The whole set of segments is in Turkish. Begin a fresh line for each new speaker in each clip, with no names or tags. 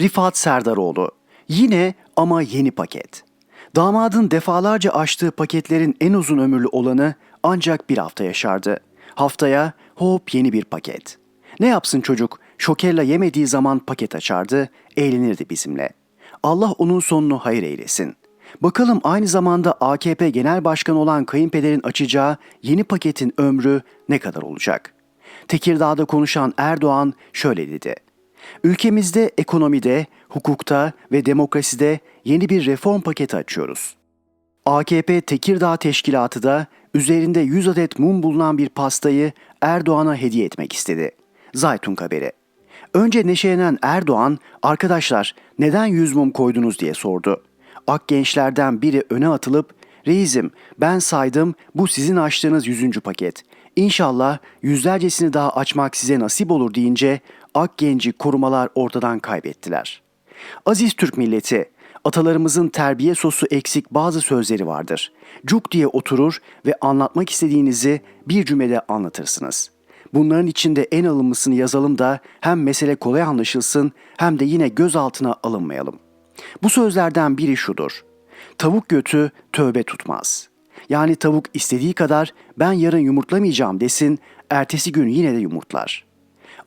Rifat Serdaroğlu. Yine ama yeni paket. Damadın defalarca açtığı paketlerin en uzun ömürlü olanı ancak bir hafta yaşardı. Haftaya hop yeni bir paket. Ne yapsın çocuk? Şokella yemediği zaman paket açardı, eğlenirdi bizimle. Allah onun sonunu hayır eylesin. Bakalım aynı zamanda AKP Genel Başkanı olan kayınpederin açacağı yeni paketin ömrü ne kadar olacak? Tekirdağ'da konuşan Erdoğan şöyle dedi. Ülkemizde ekonomide, hukukta ve demokraside yeni bir reform paketi açıyoruz. AKP Tekirdağ Teşkilatı da üzerinde 100 adet mum bulunan bir pastayı Erdoğan'a hediye etmek istedi. Zaytun haberi. Önce neşelenen Erdoğan, arkadaşlar neden 100 mum koydunuz diye sordu. Ak gençlerden biri öne atılıp, reisim ben saydım bu sizin açtığınız 100. paket. İnşallah yüzlercesini daha açmak size nasip olur deyince Ak genci korumalar ortadan kaybettiler. Aziz Türk milleti, atalarımızın terbiye sosu eksik bazı sözleri vardır. Cuk diye oturur ve anlatmak istediğinizi bir cümlede anlatırsınız. Bunların içinde en alımlısını yazalım da hem mesele kolay anlaşılsın hem de yine gözaltına alınmayalım. Bu sözlerden biri şudur. Tavuk götü tövbe tutmaz. Yani tavuk istediği kadar ben yarın yumurtlamayacağım desin, ertesi gün yine de yumurtlar.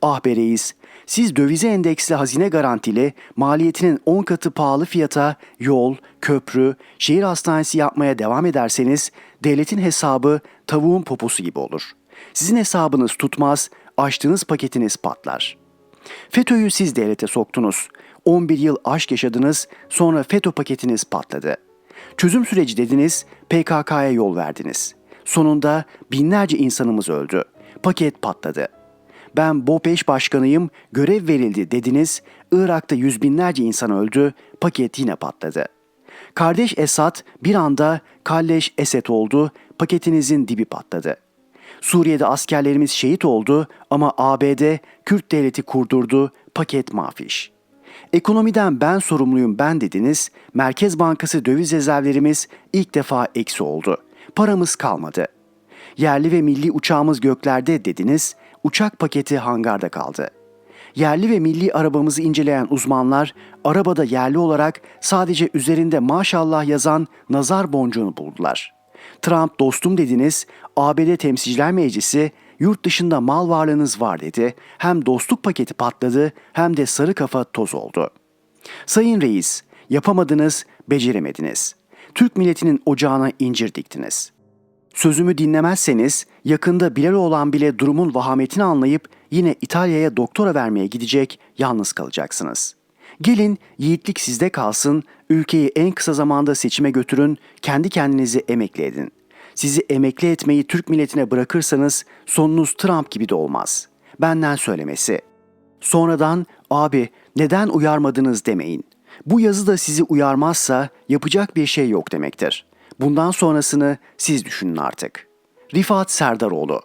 Ah be reis, siz dövize endeksli hazine garantili maliyetinin 10 katı pahalı fiyata yol, köprü, şehir hastanesi yapmaya devam ederseniz devletin hesabı tavuğun poposu gibi olur. Sizin hesabınız tutmaz, açtığınız paketiniz patlar. FETÖ'yü siz devlete soktunuz. 11 yıl aşk yaşadınız, sonra FETÖ paketiniz patladı. Çözüm süreci dediniz, PKK'ya yol verdiniz. Sonunda binlerce insanımız öldü. Paket patladı. Ben BOPEŞ başkanıyım, görev verildi dediniz. Irak'ta yüz binlerce insan öldü, paket yine patladı. Kardeş Esad bir anda kalleş Esed oldu, paketinizin dibi patladı. Suriye'de askerlerimiz şehit oldu ama ABD Kürt devleti kurdurdu, paket mafiş. Ekonomiden ben sorumluyum ben dediniz, Merkez Bankası döviz rezervlerimiz ilk defa eksi oldu. Paramız kalmadı. Yerli ve milli uçağımız göklerde dediniz, uçak paketi hangarda kaldı. Yerli ve milli arabamızı inceleyen uzmanlar arabada yerli olarak sadece üzerinde maşallah yazan nazar boncuğunu buldular. Trump dostum dediniz, ABD Temsilciler Meclisi yurt dışında mal varlığınız var dedi. Hem dostluk paketi patladı hem de sarı kafa toz oldu. Sayın Reis, yapamadınız, beceremediniz. Türk milletinin ocağına incir diktiniz. Sözümü dinlemezseniz yakında Bilal olan bile durumun vahametini anlayıp yine İtalya'ya doktora vermeye gidecek, yalnız kalacaksınız. Gelin yiğitlik sizde kalsın, ülkeyi en kısa zamanda seçime götürün, kendi kendinizi emekli edin. Sizi emekli etmeyi Türk milletine bırakırsanız sonunuz Trump gibi de olmaz. Benden söylemesi. Sonradan abi neden uyarmadınız demeyin. Bu yazı da sizi uyarmazsa yapacak bir şey yok demektir. Bundan sonrasını siz düşünün artık. Rifat Serdaroğlu